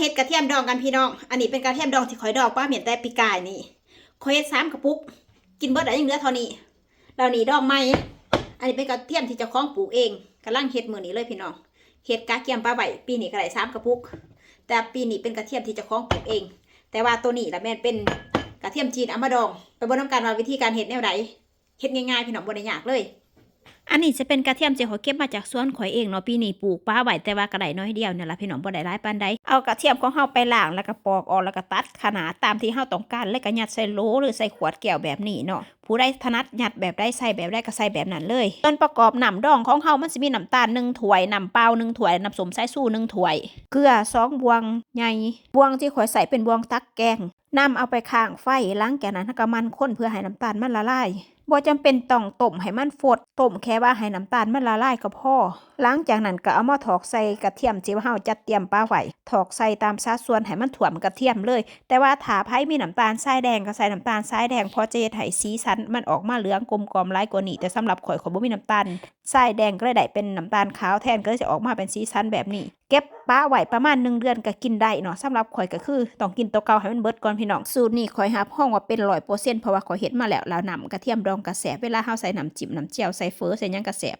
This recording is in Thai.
เฮ็ดกระเทียมดองกันพี่น้อง อันนี้เป็นกระเทียมดองที่ข่อยดองป้าเหมียนแต่ปีกายนี่ข่อยเฮ็ดสามกระปุก กินเบิดได้ยังเหลือเท่านี้แล้วนี่ดองใหม่อันนี้เป็นกระเทียมที่เจ้าของปลูกเองกำลังเฮ็ดมือนี้เลยพี่น้อง เฮ็ดกะเทียมปลาไหวปีนี้ก็ได้สามกระปุก แต่ปีนี้เป็นกระเทียมที่เจ้าของปลูกเอง แต่ว่าตัวนี้ละแม่นเป็นกระเทียมจีนเอามาดอง ไปบ่งนํกันว่าวิธีการเฮ็ดแนวใดเฮ็ดง่ายๆพี่น้องบ่ได้ยากเลย อันนี้จะเป็นกระเทียมที่ข่อยเก็บมาจากสวนข่อยเองเนาะปีนี้ปลูกป้าไหวแต่ว่ากระไดน้อยเดียวเนี่ยละพี่น้องบ่ได้หลายปานใดเอากระเทียมของเฮาไปล้างแล้วก็ปอกออกแล้วก็ตัดขนาดตามที่เฮาต้องการแล้วก็ยัดใส่โหลหรือใส่ขวดแก้วแบบนี้เนาะ ผู้ใดถนัดหยัดแบบใดใส่แบบใดก็ใส่แบบนั้นเลยส่วนประกอบน้ำดองของเฮามันสิมีน้ำตาล1ถ้วยน้ำเปล่า1ถ้วยน้ำส้มสายชู1ถ้วย เกลือ2บวงใหญ่บวงที่ข่อยใส่เป็นบวงตักแกงนำเอาไปข้างไฟหลังจากนั้นก็มันข้นเพื่อให้น้ำตาลมันละลายบ่จำเป็นต้องต้มให้มันฟดต้มแค่ว่าให้น้ำตาลมันละลายก็พอหลังจากนั้นก็เอามาถอกใส่กระเทียมที่ว่าเฮาจัดเตรียมปลาไว้ถอกใส่ตามสัดส่วนให้มันถ่วมกระเทียมเลย แต่ว่าถ้าไผมีน้ำตาลทรายแดงก็ใส่น้ำตาลทรายแดงพอจะเฮ็ดให้สีสันมันออกมาเหลืองกลมกลอมไร้กว่านี้แต่สำหรับข่อยข่อยบ่มีน้ำตาลทรายแดงก็เลยได้เป็นน้ำตาลขาวแทนก็เลยจะออกมาเป็นสีสันแบบนี้ เก็บป้าไว้ประมาณหนึ่งเดือนก็กินได้เนาะสำหรับข่อยก็คือต้องกินตัวเก่าให้มันเบิดก่อนพี่น้องสูตรนี้ข่อยหับห้องว่าเป็นร้อยเปอร์เซ็นต์เพราะว่าข่อยเห็นมาแล้วแล้วนำกระเทียมดองกระแสบเวลาเฮาใส่น้ำจิ้มน้ำเจียวใส่เฟอใส่ยังกระแสบ